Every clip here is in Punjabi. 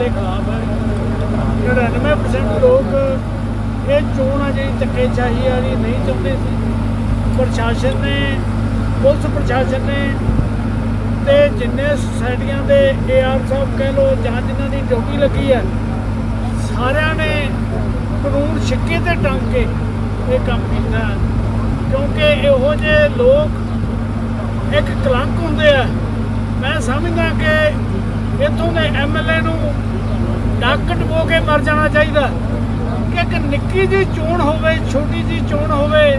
ਦੇ ਖਿਲਾਫ ਹੈ। 99% ਲੋਕ ਇਹ ਚੋਣ ਆ ਜਿਹੜੀ ਧੱਕੇਸ਼ਾਹੀ ਵਾਲੀ ਨਹੀਂ ਚਾਹੁੰਦੇ ਸੀ। ਪ੍ਰਸ਼ਾਸਨ ਨੇ, ਪੁਲਿਸ ਪ੍ਰਸ਼ਾਸਨ ਨੇ ਤੇ ਜਿੰਨੇ ਸੁਸਾਇਟੀਆਂ ਦੇ ਏਆਰ ਸਾਹਿਬ ਕਹਿ ਲੋ ਜਾਂ ਜਿਨ੍ਹਾਂ ਦੀ ਡਿਊਟੀ ਲੱਗੀ ਹੈ, ਸਾਰਿਆਂ ਨੇ ਕਾਨੂੰਨ ਛਿੱਕੇ ਤੇ ਟੰਗ ਕੇ ਇਹ ਕੰਮ ਕੀਤਾ ਹੈ। ਕਿਉਂਕਿ ਇਹੋ ਜਿਹੇ ਲੋਕ ਇੱਕ ਕਲੰਕ ਹੁੰਦੇ ਆ। ਮੈਂ ਸਮਝਦਾ ਕਿ ਇੱਥੋਂ ਦੇ ਐਮਐਲਏ ਨੂੰ ਡੱਕ ਡਬੋ ਕੇ ਮਰ ਜਾਣਾ ਚਾਹੀਦਾ। ਕਿ ਇੱਕ ਨਿੱਕੀ ਜਿਹੀ ਚੋਣ ਹੋਵੇ, ਛੋਟੀ ਜਿਹੀ ਚੋਣ ਹੋਵੇ,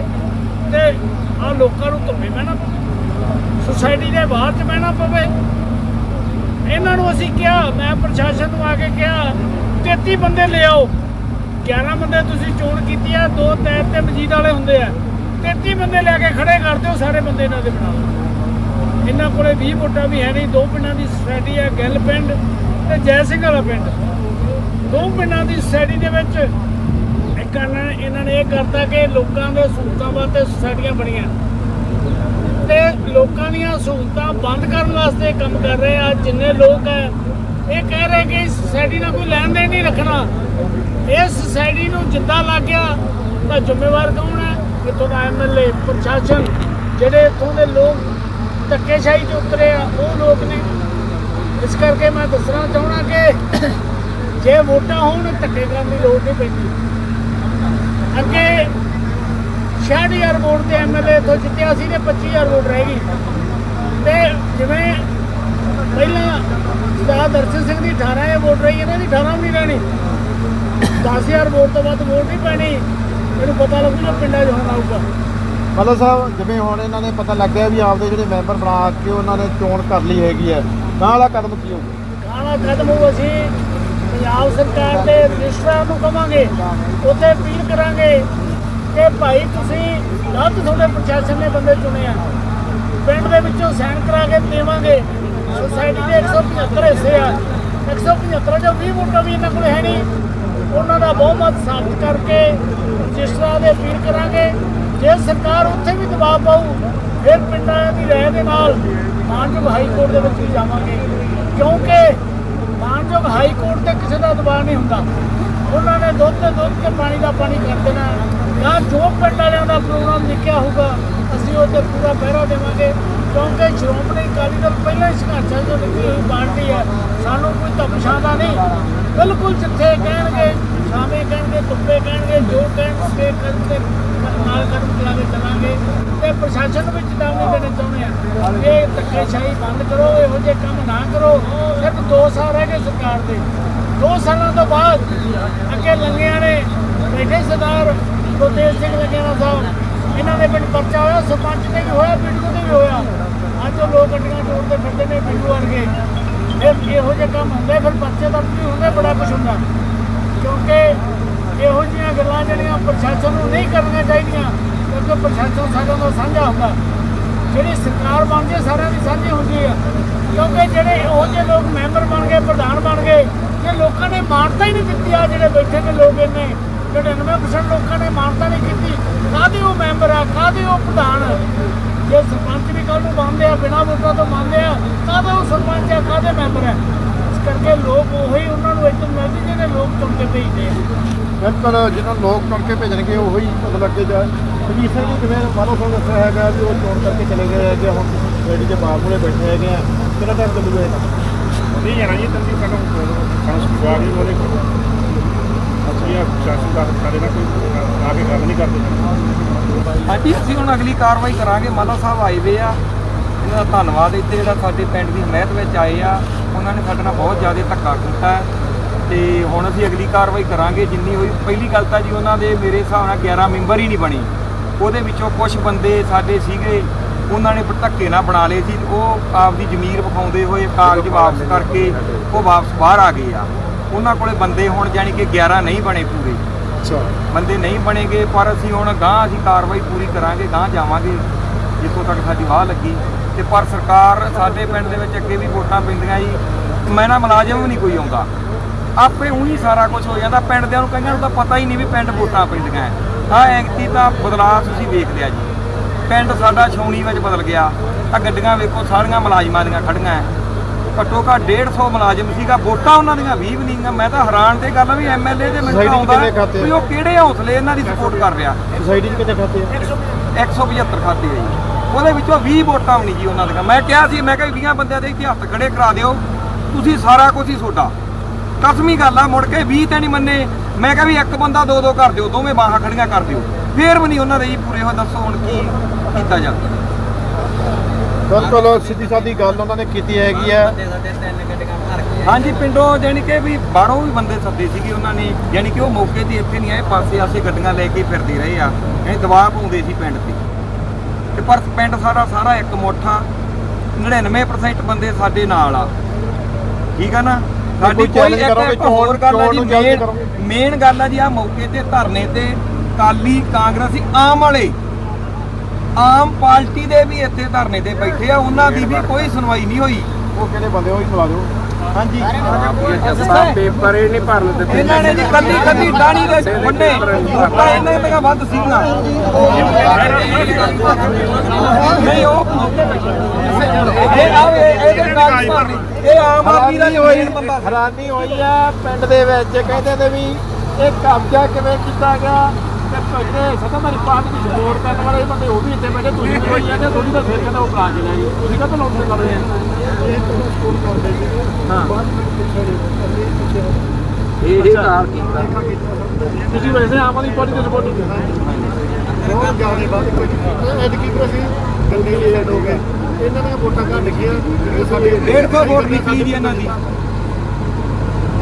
ਤੇ ਆ ਲੋਕਾਂ ਨੂੰ ਧੁੱਪੇ ਬਹਿਣਾ ਪਵੇ। ਸੁਸਾਇਟੀ ਦੇ ਬਾਹਰ ਚ ਬਹਿਣਾ ਪਵੇ। ਇਹਨਾਂ ਨੂੰ ਅਸੀਂ ਕਿਹਾ, ਮੈਂ ਪ੍ਰਸ਼ਾਸਨ ਨੂੰ ਆ ਕੇ ਕਿਹਾ 33 ਬੰਦੇ ਲਿਆਓ 11 ਬੰਦੇ ਤੁਸੀਂ ਚੋਣ ਕੀਤੀ ਆ, ਦੋ ਤੈਰ ਤੇ ਮਜੀਦ ਵਾਲੇ ਹੁੰਦੇ ਆ। 33 ਬੰਦੇ ਲੈ ਕੇ ਖੜੇ ਕਰ ਦਿਓ, ਸਾਰੇ ਬੰਦੇ ਇਹਨਾਂ ਦੇ ਬਣਾ ਲਓ ਇਹਨਾਂ ਕੋਲੇ 20 ਵੋਟਾਂ ਵੀ ਹੈ ਨਹੀਂ, ਦੋ ਪਿੰਡਾਂ ਦੀ ਸੋਸਾਇਟੀ ਹੈ, ਗਿੱਲ ਪਿੰਡ ਤੇ ਜੈ ਸਿੰਘ ਵਾਲਾ ਪਿੰਡ। ਦੋ ਪਿੰਡਾਂ ਦੀ ਸੋਸਾਇਟੀ ਦੇ ਵਿੱਚ ਇੱਕ ਇਹਨਾਂ ਨੇ- ਇਹਨਾਂ ਨੇ ਇਹ ਕਰਤਾ ਕਿ ਲੋਕਾਂ ਦੇ ਸਹੂਲਤਾਂ ਵਾਸਤੇ ਸੋਸਾਇਟੀਆਂ ਬਣੀਆਂ। ਤੇ ਲੋਕਾਂ ਦੀਆਂ ਸਹੂਲਤਾਂ ਬੰਦ ਕਰਨ ਵਾਸਤੇ ਕੰਮ ਕਰ ਰਹੇ ਆ, ਜਿੰਨੇ ਲੋਕ ਹੈ ਇਹ ਕਹਿ ਰਹੇ ਕਿ ਇਸ ਸੁਸਾਇਟੀ ਨਾਲ ਕੋਈ ਲੈਣ ਦੇਣ ਨਹੀਂ ਰੱਖਣਾ। ਇਸ ਸੁਸਾਇਟੀ ਨੂੰ ਜਿੱਦਾਂ ਲੱਗ ਗਿਆ ਤਾਂ ਜ਼ਿੰਮੇਵਾਰ ਕੌਣ ਹੈ? ਇੱਥੋਂ ਦਾ ਐਮਐਲਏ ਪ੍ਰਸ਼ਾਸਨ, ਜਿਹੜੇ ਇੱਥੋਂ ਦੇ ਲੋਕ ਧੱਕੇਸ਼ਾਹੀ 'ਚ ਉਤਰੇ ਆ, ਉਹ ਲੋਕ ਨੇ। ਇਸ ਕਰਕੇ ਮੈਂ ਦੱਸਣਾ ਚਾਹਣਾ ਕਿ ਜੇ ਵੋਟਾਂ ਹੋਣ, ਧੱਕੇ ਕਰਨ ਦੀ ਲੋੜ ਨਹੀਂ ਪੈਂਦੀ। ਅੱਗੇ 60000 ਵੋਟ ਤੇ ਐਮਐਲਏ ਤੋਂ ਜਿੱਤਿਆ ਸੀ ਤੇ 25000 ਵੋਟ ਰਹਿ ਗਈ। ਤੇ ਜਿਵੇਂ ਪਹਿਲਾਂ ਸਰਦਾਰ ਦਰਸ਼ਨ ਸਿੰਘ ਦੀ 18000 ਵੋਟ ਰਹੀ, ਇਹਨਾਂ ਦੀ 18 ਵੀ ਨਹੀਂ ਰਹਿਣੀ। 10000 ਵੋਟ ਤੋਂ ਵੱਧ ਵੋਟ ਨਹੀਂ ਪੈਣੀ। ਇਹਨੂੰ ਪਤਾ ਲੱਗੂ ਜੋ ਪਿੰਡਾਂ 'ਚ ਹੋਣਾ ਆਊਗਾ ਮਤਲਬ ਸਾਹਿਬ, ਜਿਵੇਂ ਹੁਣ ਇਹਨਾਂ ਨੇ ਪਤਾ ਲੱਗਿਆ ਵੀ ਆਪਦੇ ਜਿਹੜੇ ਮੈਂਬਰ ਬਣਾ ਕੇ ਉਹਨਾਂ ਨੇ ਚੋਣ ਕਰ ਲਈ ਹੈਗੀ ਹੈ ਤਾਂ ਵਾਲਾ ਕਦਮ ਕੀ ਹੋਊਗਾ? ਖਾਣਾ ਖਤਮ ਹੋ ਅਸੀਂ ਪੰਜਾਬ ਸਰਕਾਰ ਦੇ ਰਜਿਸਟਰਾਂ ਨੂੰ ਕਵਾਂਗੇ, ਉੱਥੇ ਅਪੀਲ ਕਰਾਂਗੇ ਕਿ ਭਾਈ ਤੁਸੀਂ ਗਲਤ ਤੁਹਾਡੇ ਪ੍ਰਸ਼ਾਸਨ ਨੇ ਬੰਦੇ ਚੁਣੇ ਆ। ਪਿੰਡ ਦੇ ਵਿੱਚੋਂ ਸਾਈਨ ਕਰਾ ਕੇ ਦੇਵਾਂਗੇ। ਸੋਸਾਇਟੀ ਦੇ 175 ਹਿੱਸੇ ਆ। 175 ਚੋਂ 20 ਵੋਟਾਂ ਵੀ ਇਹਨਾਂ ਕੋਲ ਹੈ ਨਹੀਂ। ਉਹਨਾਂ ਦਾ ਬਹੁਮਤ ਸਾਬਤ ਕਰਕੇ ਰਜਿਸਟਰਾਂ ਦੇ ਅਪੀਲ ਕਰਾਂਗੇ। ਜੇ ਸਰਕਾਰ ਉੱਥੇ ਵੀ ਦਬਾਅ ਪਾਊ, ਫਿਰ ਪਿੰਡਾਂ ਦੀ ਰਹਿ ਦੇ ਨਾਲ ਮਾਨਯੋਗ ਹਾਈ ਕੋਰਟ ਦੇ ਵਿੱਚ ਵੀ ਜਾਵਾਂਗੇ। ਕਿਉਂਕਿ ਮਾਨਯੋਗ ਹਾਈ ਕੋਰਟ ਤੇ ਕਿਸੇ ਦਾ ਦਬਾਅ ਨਹੀਂ ਹੁੰਦਾ। ਉਹਨਾਂ ਨੇ ਦੁੱਧ ਤੇ ਦੁੱਧ ਤੇ ਪਾਣੀ ਦਾ ਪਾਣੀ ਕਰ ਦੇਣਾ ਜਾਂ ਜੋ ਪਿੰਡ ਵਾਲਿਆਂ ਦਾ ਪ੍ਰੋਗਰਾਮ ਲਿਖਿਆ ਹੋਊਗਾ, ਅਸੀਂ ਉਹ ਤੇ ਪੂਰਾ ਪਹਿਰਾ ਦੇਵਾਂਗੇ। ਕਿਉਂਕਿ ਸ਼੍ਰੋਮਣੀ ਅਕਾਲੀ ਦਲ ਪਹਿਲਾਂ ਹੀ ਸੰਘਰਸ਼ਾਂ ਜੋ ਨਿਕਲੀ ਹੋਈ ਪਾਰਟੀ ਹੈ। ਸਾਨੂੰ ਕੋਈ ਤਮਸ਼ਾ ਨਹੀਂ। ਬਿਲਕੁਲ ਜਿੱਥੇ ਕਹਿਣਗੇ ਸ਼ਾਮੇ ਕਹਿਣਗੇ, ਧੁੱਪੇ ਕਹਿਣਗੇ, ਜੋ ਕਹਿਣਗੇ ਕਰਕੇ ਨਾਲ ਕਦਮ ਚਲਾ ਕੇ ਚੱਲਾਂਗੇ ਤੇ ਪ੍ਰਸ਼ਾਸਨ ਨੂੰ ਵੀ ਚੇਤਾਵਨੀ ਦੇਣਾ ਚਾਹੁੰਦੇ ਆ ਇਹ ਧੱਕੇਸ਼ਾਹੀ ਬੰਦ ਕਰੋ, ਇਹੋ ਜਿਹੇ ਕੰਮ ਨਾ ਕਰੋ। ਸਿਰਫ 2 ਸਾਲ ਰਹਿ ਗਏ ਸਰਕਾਰ ਦੇ। 2 ਸਾਲਾਂ ਤੋਂ ਬਾਅਦ ਅੱਗੇ ਲੰਗਿਆਂ ਨੇ ਬੈਠੇ ਸਰਦਾਰ ਗੁਰਦੇਵ ਸਿੰਘ ਲੰਗਿਆਣਾ ਸਾਹਿਬ। ਇਹਨਾਂ ਦੇ ਪਿੰਡ ਪਰਚਾ ਹੋਇਆ, ਸਰਪੰਚ ਤੇ ਵੀ ਹੋਇਆ ਪਿੰਡ ਤੇ ਵੀ ਹੋਇਆ। ਅੱਜ ਉਹ ਲੋਕ ਗੱਡੀਆਂ ਤੋੜਦੇ ਫਿਰਦੇ ਨੇ ਪਿੰਡੂ ਵਰਗੇ ਫਿਰ ਇਹੋ ਜਿਹੇ ਕੰਮ ਹੁੰਦੇ, ਫਿਰ ਪਰਚੇ ਦਰਜ ਵੀ ਹੁੰਦੇ, ਬੜਾ ਕੁਝ ਹੁੰਦਾ। ਕਿਉਂਕਿ ਇਹੋ ਜਿਹੀਆਂ ਗੱਲਾਂ ਜਿਹੜੀਆਂ ਪ੍ਰਸ਼ਾਸਨ ਨੂੰ ਨਹੀਂ ਕਰਨੀਆਂ ਚਾਹੀਦੀਆਂ, ਕਿਉਂਕਿ ਪ੍ਰਸ਼ਾਸਨ ਸਾਰਿਆਂ ਦਾ ਸਾਂਝਾ ਹੁੰਦਾ। ਜਿਹੜੀ ਸਰਕਾਰ ਬਣਦੀ ਹੈ ਸਾਰਿਆਂ ਦੀ ਸਾਂਝੀ ਹੁੰਦੀ ਹੈ ਕਿਉਂਕਿ ਜਿਹੜੇ ਇਹੋ ਜਿਹੇ ਲੋਕ ਮੈਂਬਰ ਬਣ ਗਏ, ਪ੍ਰਧਾਨ ਬਣ ਗਏ ਜੇ ਲੋਕਾਂ ਨੇ ਮਾਨਤਾ ਹੀ ਨਹੀਂ ਦਿੱਤੀ ਆ, ਜਿਹੜੇ ਬੈਠੇ ਨੇ ਲੋਕ ਇਹਨੇ 99% ਲੋਕਾਂ ਨੇ ਮਾਨਤਾ ਨਹੀਂ ਕੀਤੀ। ਕਾਹਦੇ ਉਹ ਮੈਂਬਰ ਆ? ਕਾਹਦੇ ਉਹ ਪ੍ਰਧਾਨ ਆ? ਜੇ ਸਰਪੰਚ ਵੀ ਕੱਲ ਨੂੰ ਬਣਦੇ ਆ, ਬਿਨਾਂ ਵੋਟਾਂ ਤੋਂ ਬਣਦੇ ਆ, ਕਾਹਦੇ ਉਹ ਸਰਪੰਚ ਆ? ਕਾਹਦੇ ਮੈਂਬਰ ਆ? ਕਰਕੇ ਲੋਕ ਉਹੀ ਉਹਨਾਂ ਨੂੰ ਇੱਜ਼ਤ ਮਿਲਦੀ ਜਿਹੜੇ ਲੋਕ ਚੁਣ ਕੇ ਭੇਜਦੇ ਆ। ਬਿਲਕੁਲ ਜਿਹਨਾਂ ਲੋਕ ਚੁਣ ਕੇ ਭੇਜਣਗੇ ਉਹੀ ਮਤਲਬ ਅੱਗੇ ਜਾ ਸਿੰਘ ਜੀ ਜਿਵੇਂ ਮਾਨੋ ਤੁਹਾਨੂੰ ਦੱਸਿਆ ਹੈਗਾ ਵੀ ਉਹ ਚੋਣ ਕਰਕੇ ਚਲੇ ਗਏ ਹੈਗੇ ਹੁਣ ਰੈਡੀ ਦੇ ਬਾਹਰ ਕੋਲੇ ਬੈਠੇ ਹੈਗੇ ਆ। ਕਿੰਨਾ ਟਾਈਮ ਚੱਲੂਗਾ ਇਹ? ਕੰਮ ਨਹੀਂ ਜਾਣਾ ਜੀ ਤੰਦੀ ਸਾਨੂੰ ਸਾਨੂੰ ਸੁਝਾਅ ਨਹੀਂ ਉਹਦੇ ਅਸੀਂ ਆ ਸ਼ਾਸਨ ਦਾ ਸਾਡੇ ਨਾਲ ਕੋਈ ਆ ਕੇ ਗੱਲ ਨਹੀਂ ਕਰਦੇ। ਹਾਂਜੀ ਅਸੀਂ ਹੁਣ ਅਗਲੀ ਕਾਰਵਾਈ ਕਰਾਂਗੇ। ਮਾਲਾ ਸਾਹਿਬ ਆਏ ਵੇ ਆ। ਇਹਨਾਂ ਦਾ ਧੰਨਵਾਦ ਇੱਥੇ ਜਿਹੜਾ ਸਾਡੇ ਪਿੰਡ ਦੀ ਹਮਾਇਤ ਵਿੱਚ ਆਏ ਆ। ਉਹਨਾਂ ਨੇ ਸਾਡੇ ਨਾਲ ਬਹੁਤ ਜ਼ਿਆਦਾ ਧੱਕਾ ਕੀਤਾ ਤੇ ਹੁਣ ਅਸੀਂ ਅਗਲੀ ਕਾਰਵਾਈ ਕਰਾਂਗੇ। ਜਿੰਨੀ ਹੋਈ ਪਹਿਲੀ ਗੱਲ ਤਾਂ ਜੀ ਉਹਨਾਂ ਦੇ ਮੇਰੇ ਹਿਸਾਬ ਨਾਲ 11 ਮੈਂਬਰ ਹੀ ਨਹੀਂ ਬਣੇ। ਉਹਦੇ ਵਿੱਚੋਂ ਕੁਝ ਬੰਦੇ ਸਾਡੇ ਸੀਗੇ ਉਹਨਾਂ ਨੇ ਧੱਕੇ ਨਾਲ ਬਣਾ ਲਏ ਸੀ। ਉਹ ਆਪਦੀ ਜ਼ਮੀਰ ਵਿਖਾਉਂਦੇ ਹੋਏ ਕਾਗਜ਼ ਵਾਪਸ ਕਰਕੇ ਉਹ ਵਾਪਸ ਬਾਹਰ ਆ ਗਏ ਆ। ਉਹਨਾਂ ਕੋਲੇ ਬੰਦੇ ਹੁਣ ਜਾਣੀ ਕਿ 11 ਨਹੀਂ ਬਣੇ ਪੂਰੇ। ਅੱਛਾ। ਬੰਦੇ ਨਹੀਂ ਬਣੇਗੇ ਪਰ ਅਸੀਂ ਹੁਣ ਗਾਂ ਅਸੀਂ ਕਾਰਵਾਈ ਪੂਰੀ ਕਰਾਂਗੇ ਗਾਂ ਜਾਵਾਂਗੇ। ਜਿੱਥੋਂ ਤੱਕ ਸਾਡੀ ਵਾਹ ਲੱਗੀ। ਤੇ ਪਰ ਸਰਕਾਰ ਸਾਡੇ ਪਿੰਡ ਦੇ ਵਿੱਚ ਅੱਗੇ ਵੀ ਵੋਟਾਂ ਪੈਂਦੀਆਂ ਜੀ। ਮੈਂ ਨਾ ਮੁਲਾਜ਼ਮ ਵੀ ਨਹੀਂ ਕੋਈ ਆਉਂਦਾ। ਆਪੇ ਉਹੀ ਸਾਰਾ ਕੁਝ ਹੋ ਜਾਂਦਾ। ਪਿੰਡ ਦਿਆਂ ਨੂੰ ਕਈਆਂ ਨੂੰ ਤਾਂ ਪਤਾ ਹੀ ਨਹੀਂ ਵੀ ਪਿੰਡ ਵੋਟਾਂ ਪੈਂਦੀਆਂ। ਆ ਐਂਗਤੀ ਤਾਂ ਬਦਲਾਅ ਤੁਸੀਂ ਵੇਖ ਲਿਆ ਜੀ। ਪਿੰਡ ਸਾਡਾ ਛਾਉਣੀ ਵਿੱਚ ਬਦਲ ਗਿਆ। ਆ ਗੱਡੀਆਂ ਵੇਖੋ ਸਾਰੀਆਂ ਮੁਲਾਜ਼ਮਾਂ ਦੀਆਂ ਖੜੀਆਂ। ਐ ਘੱਟੋ ਘੱਟ 150 ਮੁਲਾਜ਼ਮ ਸੀਗਾ। ਵੋਟਾਂ ਉਹਨਾਂ ਦੀਆਂ 20 ਵੀ ਨਹੀਂਗਾ ਮੈਂ ਤਾਂ ਹੈਰਾਨ ਤੇ ਗੱਲ ਵੀ ਐਮਐਲਏ ਦੇ ਮੈਨੂੰ ਆਉਂਦਾ? ਵੀ ਉਹ ਕਿਹੜੇ ਹੌਸਲੇ ਇਹਨਾਂ ਦੀ ਸਪੋਰਟ ਕਰ ਰਿਹਾ। ਸੁਸਾਇਟੀ 'ਚ ਕਿੰਨੇ ਖਾਤੇ ਆ? 175 ਖਾਤੇ ਆ ਜੀ। ਉਹਦੇ ਵਿੱਚੋਂ 20 ਵੋਟਾਂ ਵੀ ਨਹੀਂ ਜੀ ਉਹਨਾਂ ਦੀਆਂ। ਮੈਂ ਕਿਹਾ ਸੀ ਮੈਂ ਕਿਹਾ 20 ਬੰਦਿਆਂ ਦੇ ਇੱਥੇ ਹੱਥ ਖੜੇ ਕਰਾ ਦਿਓ। ਤੁਸੀਂ ਸਾਰਾ ਕੁਝ ਹੀ ਤੁਹਾਡਾ। ਕਸਮੀ ਗੱਲ ਆ ਮੁੜ ਕੇ 20 ਤੇ ਨਹੀਂ ਮੰਨੇ। ਮੈਂ ਕਿਹਾ ਵੀ ਇੱਕ ਬੰਦਾ ਦੋ ਦੋ ਕਰ ਦਿਓ ਦੋਵੇਂ ਬਾਹਾਂ ਖੜੀਆਂ ਕਰ ਦਿਓ। ਫੇਰ ਵੀ ਨਹੀਂ ਉਹਨਾਂ ਦੇ ਜੀ ਪੂਰੇ ਹੋ ਦੱਸੋ ਹੁਣ ਕੀ ਕੀਤਾ ਜਾਂਦਾ ਬਿਲਕੁਲ ਸਿੱਧੀ ਸਾਦੀ ਗੱਲ ਉਹਨਾਂ ਨੇ ਕੀਤੀ ਹੈਗੀ ਆ। ਹਾਂਜੀ ਪਿੰਡੋਂ ਜਾਣੀ ਕਿ ਵੀ ਬਾਹਰੋਂ ਵੀ ਬੰਦੇ ਸੱਦੇ ਸੀਗੇ ਉਹਨਾਂ ਨੇ। ਜਾਣੀ ਕਿ ਉਹ ਮੌਕੇ ਤੇ ਇੱਥੇ ਨਹੀਂ ਆਏ ਪਾਸੇ ਆਸੇ ਗੱਡੀਆਂ ਲੈ ਕੇ ਫਿਰਦੇ ਰਹੇ ਆ। ਇਹ ਦਬਾਅ ਪਾਉਂਦੇ ਸੀ ਪਿੰਡ ਤੇ। ਤੇ ਪਰ ਪਿੰਡ ਸਾਰਾ ਸਾਰਾ ਇੱਕ ਮੋਠਾ 99% ਬੰਦੇ ਸਾਡੇ ਨਾਲ ਆ। ਠੀਕ ਆ ਨਾ? ਸਾਡੀ ਕੋਈ ਇੱਕ ਹੋਰ ਗੱਲ ਆ ਜੀ ਮੇਨ ਗੱਲ ਆ ਜੀ ਆ ਮੌਕੇ ਤੇ ਧਰਨੇ ਤੇ ਕਾਲੀ ਕਾਂਗਰਸੀ ਆਮ ਵਾਲੇ ਆਮ ਪਾਰਟੀ ਦੇ ਵੀ ਇੱਥੇ ਧਰਨੇ ਤੇ ਬੈਠੇ ਆ ਉਹਨਾਂ ਦੀ ਵੀ ਕੋਈ ਸੁਣਵਾਈ ਨਹੀਂ ਹੋਈ। ਉਹ ਕਿਹੜੇ ਬੰਦੇ ਉਹ ਹੀ ਸੁਣਾ ਦਿਓ। ਹਾਂਜੀ। ਪੇਪਰ ਇਹ ਨਹੀਂ ਭਰਨ ਦਿੱਤੇ। ਇਹਨਾਂ ਨੇ ਜੀ ਕੱਲੀ ਕੱਲੀ ਡਾਣੀ ਦੇ ਬੰਨੇ ਤਾਂ ਇਹਨਾਂ ਦੀਆਂ ਵੱਧ ਸੀਗੀਆਂ ਨਹੀਂ ਉਹ ਇਹ ਆਵੇ ਇਹਦੇ ਕਾਗਜ਼ ਭਰਨੀ ਇਹ ਆਮ ਆਦਮੀ ਦਾ ਹੋਈ ਬੰਦਾ। ਹੈਰਾਨੀ ਹੋਈ ਆ ਪਿੰਡ ਦੇ ਵਿੱਚ ਕਹਿੰਦੇ ਨੇ ਵੀ ਇਹ ਕਬਜ਼ਾ ਕਿਵੇਂ ਕੀਤਾ ਗਿਆ ਤੇ ਪਹਿਲੇ ਸਤਾਧਾਰੀ ਪਾਰਟੀ ਦੀ ਸਪੋਰਟ ਕਰਨ ਵਾਲੇ ਬੰਦੇ ਉਹ ਵੀ ਇੱਥੇ ਬੈਠੇ ਤੁਸੀਂ ਵੀ ਹੋਈ ਜਾਂਦੇ ਥੋੜੀ ਤਾਂ ਫਿਰ ਕਹਿੰਦਾ ਉਹ ਬ੍ਰਾਂਚ ਲੈ ਗਈ ਤੁਸੀਂ ਕਦੋਂ ਲੋਕ ਕਰ ਰਹੇ ਆ? ਹਾਂ। ਇਹ ਇਹ ਕਾਰ ਕੀਤਾ ਤੁਸੀਂ ਵੈਸੇ ਆਮ ਆਦਮੀ ਪਾਰਟੀ ਦੇ ਸਪੋਰਟ ਬਹੁਤ ਜ਼ਿਆਦਾ ਬਾਤ ਐਤਕੀ ਵੀ ਅਸੀਂ ਗੰਦੇ ਏਜੰਟ ਹੋ ਗਏ। ਇਹਨਾਂ ਦੀਆਂ ਵੋਟਾਂ ਘੱਟ ਗਈਆਂ। ਜਿਹੜੇ ਸਾਡੇ 150 ਵੋਟ ਨਿਕਲੀ ਜੀ ਇਹਨਾਂ ਦੀ।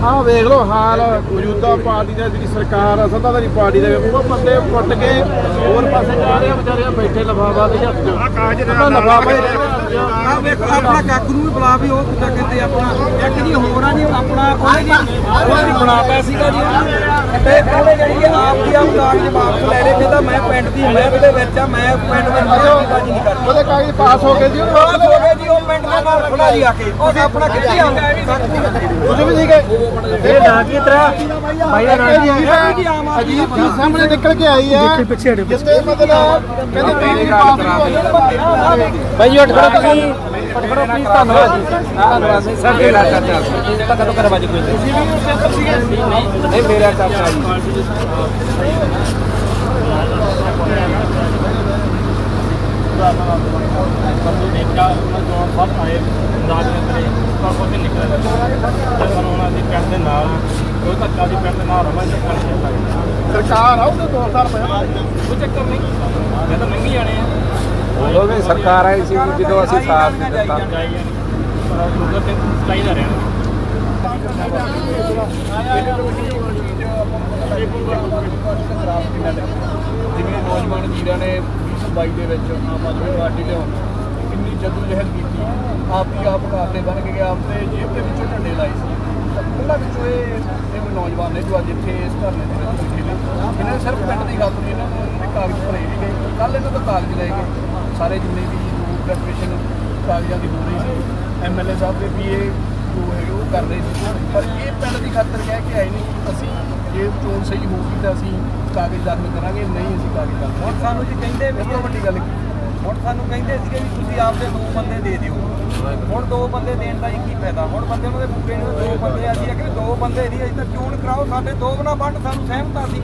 ਆਹ ਵੇਖ ਲਓ ਹਾਲ ਮੌਜੂਦਾ ਪਾਰਟੀ ਦਾ ਜਿਹੜੀ ਸਰਕਾਰ ਆ ਸੱਤਾਧਾਰੀ ਪਾਰਟੀ ਦੇ ਉਹ ਬੰਦੇ ਫੁੱਟ ਕੇ ਹੋਰ ਪਾਸੇ ਜਾ ਰਹੇ ਆ ਵਿਚਾਰੇ ਆ ਬੈਠੇ ਲਫਾਫਾ ਦੇ ਹੱਥ 'ਚ। ਆ ਕਾਗਜ਼ ਦੇ ਲਫਾਫਾ? ਹੀ ਰਹਿ ਆ ਵੇਖੋ ਆਪਣਾ ਕਾਕੂ ਨੂੰ ਵੀ ਬੁਲਾ ਵੀ ਉਹ ਕਿੱਦਾਂ ਕਹਿੰਦੇ ਆਪਣਾ ਇੱਕ ਜੀ ਹੋਰ ਆ ਜੀ ਆਪਣਾ ਉਹਨੇ ਜੀ ਉਹਨੇ ਵੀ ਬਣਾ ਪਿਆ ਸੀਗਾ ਜੀ। ਤੇ ਉਹਨੇ ਜਿਹੜੀ ਆਪ ਦੀ ਆਪ ਕਾਗਜ਼ ਵਾਪਸ ਲੈ ਲਏ ਕਹਿੰਦਾ ਮੈਂ ਪਿੰਡ ਦੀ ਮਹਿਕ ਦੇ ਵਿੱਚ ਆ ਮੈਂ ਪਿੰਡ ਦੇ ਨਾਲ ਕਾਜੀ ਨਹੀਂ ਕਰਦਾ। ਉਹਦੇ ਕਾਗਜ਼ ਪਾਸ ਹੋ ਗਏ ਸੀ ਉਹ ਪਾਸ ਹੋ ਗਏ। ਜੀ ਉਹ ਪਿੰਡ ਦੇ ਨਾਲ ਖੜਾ ਜੀ ਆ ਕੇ। ਉਹ ਆਪਣਾ ਕਿੱਥੇ ਆ? ਤੁਸੀਂ ਵੀ ਸੀਗੇ? ਇਹ ਨਾ ਕੀ ਤਰ੍ਹਾਂ ਭਾਈ ਅਜੀਬ ਚੀਜ਼ ਸਾਹਮਣੇ ਨਿਕਲ ਕੇ ਆਈ ਆ ਜਿੱਤੇ ਮਤਲਬ ਕਹਿੰਦੇ ਤੇਰੀ ਪਾਸ ਭਾਈ ਉੱਠ ਖੜੋ ਤੁਸੀਂ। ਖੜੋ ਪਲੀਜ਼ ਧੰਨਵਾਦ ਜੀ। ਧੰਨਵਾਦ ਜੀ। ਸਰ ਮੇਰਾ ਚਾਚਾ ਤਾਂ ਕਦੋਂ ਕਰਵਾ ਜੀ ਕੋਈ ਤੁਸੀਂ ਵੀ ਉਸ ਅੰਦਰ ਸੀਗੇ? ਨਹੀਂ ਮੇਰਾ ਚਾਚਾ ਜੀ। ਸਰਕਾਰ ਆ ਉਹਦੇ 2 ਸਾਲ ਪਹਿਲਾਂ। ਉਦੋਂ ਵੀ ਸਰਕਾਰ ਆਈ ਸੀ ਜਦੋਂ ਅਸੀਂ ਸਾਥ ਦਿੱਤਾ। ਜਿਵੇਂ ਨੌਜਵਾਨ ਵੀਰਾਂ ਨੇ 2022 ਦੇ ਵਿੱਚ ਆਮ ਆਦਮੀ ਪਾਰਟੀ ਲਿਆਉਣ ਕਿੰਨੀ ਜਦੋਜਹਿਦ ਕੀਤੀ ਆਪ ਹੀ ਆਪ ਘਾਤੇ ਬਣ ਕੇ ਆਪਦੇ ਜੇਬ ਦੇ ਵਿੱਚੋਂ ਝੰਡੇ ਲਾਏ ਸੀ। ਤਾਂ ਉਹਨਾਂ ਵਿੱਚੋਂ ਇਹ ਇਹ ਨੌਜਵਾਨ ਨੇ ਜੋ ਅੱਜ ਇੱਥੇ ਇਸ ਧਰਨੇ ਦੇ ਵਿੱਚ ਬੈਠੇ ਨੇ ਇਹਨਾਂ ਨੇ ਸਿਰਫ ਪਿੰਡ ਦੀ ਗੱਲ ਨਹੀਂ ਇਹਨਾਂ ਨੂੰ ਇਹਨਾਂ ਦੇ ਕਾਗਜ਼ ਭਰੇ ਵੀ ਗਏ ਕੱਲ ਇਹਨਾਂ ਤੋਂ ਕਾਗਜ਼ ਲੈ ਗਏ ਸਾਰੇ ਜਿੰਨੇ ਵੀ ਗ੍ਰੈਜੂਏਸ਼ਨ ਕਾਗਜ਼ਾਂ ਦੀ ਹੋ ਰਹੀ ਸੀ ਐਮਐਲਏ ਸਾਹਿਬ ਦੇ ਵੀ ਇਹ ਜੋ ਹੈਗੇ ਉਹ ਕਰ ਰਹੇ ਸੀ। ਪਰ ਇਹ ਪਿੰਡ ਦੀ ਖਾਤਰ ਕਹਿ ਕੇ ਆਏ ਨਹੀਂ ਅਸੀਂ ਜੇ ਚੋਣ ਸਹੀ ਹੋਊਗੀ ਤਾਂ ਅਸੀਂ ਕਾਗਜ਼ ਦਾਖਲ ਕਰਾਂਗੇ ਨਹੀਂ ਅਸੀਂ ਕਾਗਜ਼ ਦਾਖਲ ਹੁਣ ਸਾਨੂੰ ਜੀ ਕਹਿੰਦੇ ਵੀ ਵੱਡੀ ਗੱਲ ਹੁਣ ਸਾਨੂੰ ਕਹਿੰਦੇ ਸੀਗੇ ਵੀ ਤੁਸੀਂ ਆਪਦੇ ਦੋ ਬੰਦੇ ਦੇ ਦਿਓ। ਹੁਣ ਦੋ ਬੰਦੇ ਦੇਣ ਦਾ ਹੀ ਕੀ ਫਾਇਦਾ। ਹੁਣ ਬੰਦੇ ਉਹਨਾਂ ਦੇ ਪੂਰੇ ਨੇ ਦੋ ਬੰਦੇ ਆ ਜੀ ਕਿ ਦੋ ਬੰਦੇ ਨਹੀਂ ਅਜੇ ਤਾਂ ਚੋਣ ਕਰਾਓ, ਸਾਡੇ ਦੋ ਬਣਾ ਵੰਡ ਸਾਨੂੰ ਸਹਿਮਤ ਸੀ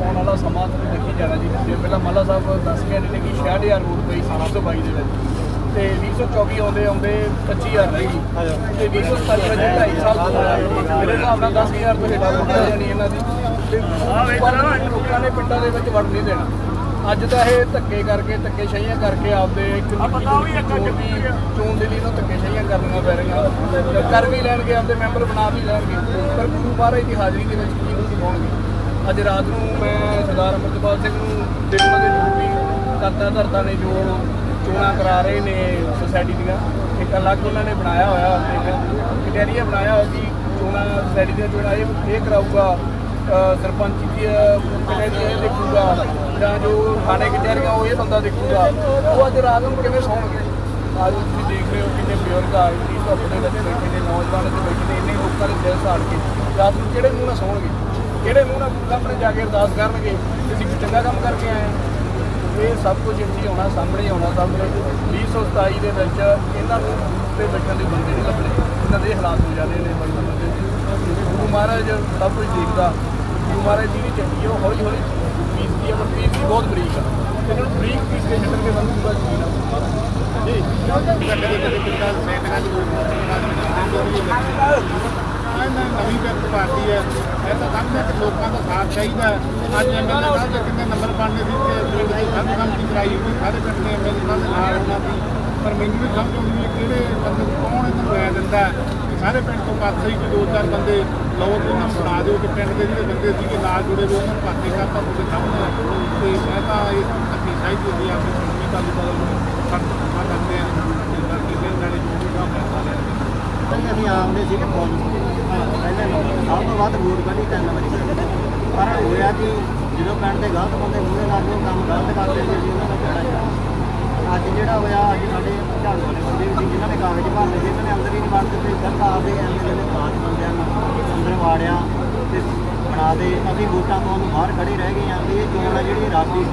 ਆਉਣ ਵਾਲਾ ਸਮਾਂ ਦੇਖੀ ਜਾਣਾ ਜੀ। ਜੇ ਪਹਿਲਾਂ ਮੱਲਾ ਸਾਹਿਬ ਦੱਸ ਕੇ ਨੇ ਕਿ 66000 ਵੋਟ ਪਈ ਸੀ 1922 ਦੇ ਵਿੱਚ, ਤੇ 2024 ਆਉਂਦੇ ਆਉਂਦੇ 25000 ਰਹੀ ਤੇ 2027 ਵਿੱਚ 2.5 ਸਾਲ ਤੋਂ ਮੇਰੇ ਹਿਸਾਬ ਨਾਲ 10000 ਤੋਂ ਹੇਠਾਂ ਵੋਟ ਜਾਣੀ ਇਹਨਾਂ ਦੀ। ਤੇ ਪਰ ਲੋਕਾਂ ਨੇ ਪਿੰਡਾਂ ਦੇ ਵਿੱਚ ਵੜ ਨਹੀਂ ਦੇਣਾ। ਅੱਜ ਤਾਂ ਇਹ ਧੱਕੇ ਕਰਕੇ ਧੱਕੇ ਸ਼ਹੀਆਂ ਕਰਕੇ ਆਪਦੇ ਇੱਕ ਚੋਣ ਦੀ ਲਈ ਇਹਨਾਂ ਧੱਕੇ ਸ਼ਹੀਆਂ ਕਰਨੀਆਂ ਪੈ ਰਹੀਆਂ। ਕਰ ਵੀ ਲੈਣਗੇ ਆਪਦੇ ਮੈਂਬਰ ਬਣਾ ਵੀ ਲੈਣਗੇ। ਪਰ ਗੁਰੂ ਮਹਾਰਾਜ ਦੀ ਹਾਜ਼ਰੀ ਦੇ ਵਿੱਚ ਕੀ ਨਹੀਂ ਹੋਣਗੇ? ਅੱਜ ਰਾਤ ਨੂੰ ਮੈਂ ਸਰਦਾਰ ਅਮਰਪਾਲ ਸਿੰਘ ਨੂੰ ਦੇਖਣਾ ਦੇ ਜੋ ਵੀ ਕਰਤਾ ਧਰਤਾ ਨੇ ਜੋ ਚੋਣਾਂ ਕਰਾ ਰਹੇ ਨੇ ਸੁਸਾਇਟੀ ਦੀਆਂ ਇੱਕ ਅਲੱਗ ਉਹਨਾਂ ਨੇ ਬਣਾਇਆ ਹੋਇਆ ਇੱਕ ਕਟੇਰੀਆ ਬਣਾਇਆ ਹੋਇਆ ਕਿ ਚੋਣਾਂ ਸੁਸਾਇਟੀ ਦੀਆਂ ਚੋਣਾਂ ਇਹ ਕਰਾਊਗਾ। ਸਰਪੰਚ ਕੀ ਕਟੇਰੀਆ ਇਹ ਦੇਖੂਗਾ, ਜਾਂ ਜੋ ਥਾਣੇ ਕਚਹਿਰੀਆਂ, ਉਹ ਇਹ ਬੰਦਾ ਦੇਖੂਗਾ। ਉਹ ਅੱਜ ਰਾਤ ਨੂੰ ਕਿਵੇਂ ਸੌਣਗੇ? ਅੱਜ ਤੁਸੀਂ ਦੇਖ ਰਹੇ ਹੋ ਕਿੰਨੇ ਬਜ਼ੁਰਗ ਆ ਜੀ ਧੁੱਪ ਦੇ ਵਿੱਚ ਬੈਠੇ ਨੇ, ਨੌਜਵਾਨ ਇੱਥੇ ਬੈਠੇ ਨੇ, ਇੰਨੇ ਲੋਕਾਂ ਦੇ ਦਿਲ ਸਾੜ ਕੇ। ਰਾਤ ਨੂੰ ਕਿਹੜੇ ਮੂੰਹ ਨਾਲ ਸੌਣਗੇ? ਕਿਹੜੇ ਮੂੰਹ ਨਾਲ ਸਾਹਮਣੇ ਜਾ ਕੇ ਅਰਦਾਸ ਕਰਨਗੇ ਅਸੀਂ ਕੋਈ ਚੰਗਾ ਕੰਮ ਕਰਕੇ ਆਏ ਹਾਂ? ਇਹ ਸਭ ਕੁਝ ਇੱਥੇ ਆਉਣਾ ਹੋਣਾ, ਸਾਹਮਣੇ ਹੀ ਹੋਣਾ ਸਭ ਕੁਝ 2027 ਦੇ ਵਿੱਚ ਇਹਨਾਂ ਨੂੰ ਤੇ ਬੈਠਣ ਦੇ ਬੰਦੇ ਨਹੀਂ ਲੱਭਣੇ। ਇਹਨਾਂ ਦੇ ਹਾਲਾਤ ਹੋ ਜਾਂਦੇ ਨੇ ਬੜੀ ਬੰਦੇ ਗੁਰੂ ਮਹਾਰਾਜ ਸਭ ਕੁਝ ਦੇਖਦਾ। ਗੁਰੂ ਮਹਾਰਾਜ ਜੀ ਦੀ ਚੱਕੀ ਉਹ ਹੌਲੀ ਹੌਲੀ ਪੀਸ ਦੀ ਅਮਰ ਪੀਸ ਦੀ ਬਹੁਤ ਬਰੀਕ ਆ। ਤੇ ਇਹਨਾਂ ਨੂੰ ਬਰੀਕ ਪੀਸ ਕੇ ਛੱਡਣ ਕੇ ਬੰਦ ਪੂਰਾ ਜੀਣਾ ਜੀ। ਕਦੇ ਕਦੇ ਕਿੰਨਾ ਸੈਟਿੰਗਾਂ ਦੀ ਨਵੀਂ ਪੈਰਤ ਪਾਰਟੀ ਹੈ। ਇਹ ਤਾਂ ਸਮਝਦਾ ਕਿ ਲੋਕਾਂ ਦਾ ਸਾਥ ਚਾਹੀਦਾ ਹੈ। ਅੱਜ ਐਮਐਲਏ ਸਾਹਿਬ ਦੇ ਕਿੰਨੇ ਨੰਬਰ ਬਣਨੇ ਸੀ ਤੇ ਸਭ ਕੰਮ ਦੀ ਕਰਾਈ ਹੋਈ, ਸਾਰੇ ਪਿੰਡ ਦੇ ਐਮਐਲਏ ਸਾਹਿਬ ਨਾਲ ਹੋਣਾ ਸੀ। ਪਰ ਮੈਨੂੰ ਵੀ ਸਮਝ ਆਉਂਦੀ ਨਹੀਂ ਕਿਹੜੇ ਬੰਦੇ ਨੂੰ ਕੌਣ ਇਹਨਾਂ ਨੂੰ ਲੈ ਦਿੰਦਾ ਸਾਰੇ ਪਿੰਡ ਤੋਂ ਪਾਸੇ ਹੀ ਦੋ ਚਾਰ ਬੰਦੇ ਲਓ ਤੇ ਉਹਨਾਂ ਨੂੰ ਬਣਾ ਦਿਓ ਕਿ ਪਿੰਡ ਦੇ ਜਿਹੜੇ ਬੰਦੇ ਸੀਗੇ ਨਾਲ ਜੁੜੇ ਹੋਏ, ਉਹਨਾਂ ਨੂੰ ਪਾਸੇ ਕਰਤਾ ਤੁਹਾਡੇ ਸਾਹਮਣੇ ਹੈ। ਤੇ ਮੈਂ ਤਾਂ ਇਹ ਅੱਛੀ ਸਾਈਜ਼ ਹੁੰਦੀ ਆ ਕਿ ਸ਼੍ਰੋਮਣੀ ਅਕਾਲੀ ਦਲ ਨੂੰ ਸਖਤ ਸਮਾਂ ਕਰਦੇ ਆ ਤੇ ਬਾਕੀ ਫਿਰ ਨਾਲੇ ਜੋ ਵੀ ਕੰਮ ਫੈਸਲਾ ਲੈਣਗੇ ਪਹਿਲੇ ਅਸੀਂ ਆਉਂਦੇ ਸੀਗੇ ਫੌਜ ਪਹਿਲੇ ਸਭ ਤੋਂ ਵੱਧ ਵੋਟ ਕੱਢੀ ਤਿੰਨ ਵਾਰੀ ਪਰ ਹੋਇਆ ਕਿ ਜਦੋਂ ਪਿੰਡ ਦੇ ਗਲਤ ਬੰਦੇ ਮੂਹਰੇ ਲਾ ਕੰਮ ਗਲਤ ਕਰਦੇ ਸੀ, ਉਹਨਾਂ ਦਾ ਝਗੜਾ ਅੱਜ ਜਿਹੜਾ ਹੋਇਆ, ਅੱਜ ਸਾਡੇ ਝਾੜੂ ਵਾਲੇ ਬੰਦੇ ਵੀ ਸੀ ਜਿਨ੍ਹਾਂ ਨੇ ਕਾਗਜ਼ ਭਰਨੇ ਸੀ ਇਹਨਾਂ ਨੇ ਅੰਦਰ ਹੀ ਨਹੀਂ ਵੜ ਦਿੱਤੇ ਸਰਕਾਰ ਦੇ ਐਮਐਲਏ ਦੇ ਪਾਸ ਬੰਦਿਆਂ ਨੂੰ ਅੰਦਰ ਵਾੜਿਆ ਤੇ ਬਣਾ ਦੇ ਅਸੀਂ ਵੋਟਾਂ ਪਾਉਣ ਬਾਹਰ ਖੜੇ ਰਹਿ ਗਏ ਆ ਇਹ ਚੋਣ ਆ ਜਿਹੜੀ ਰਾਤੀ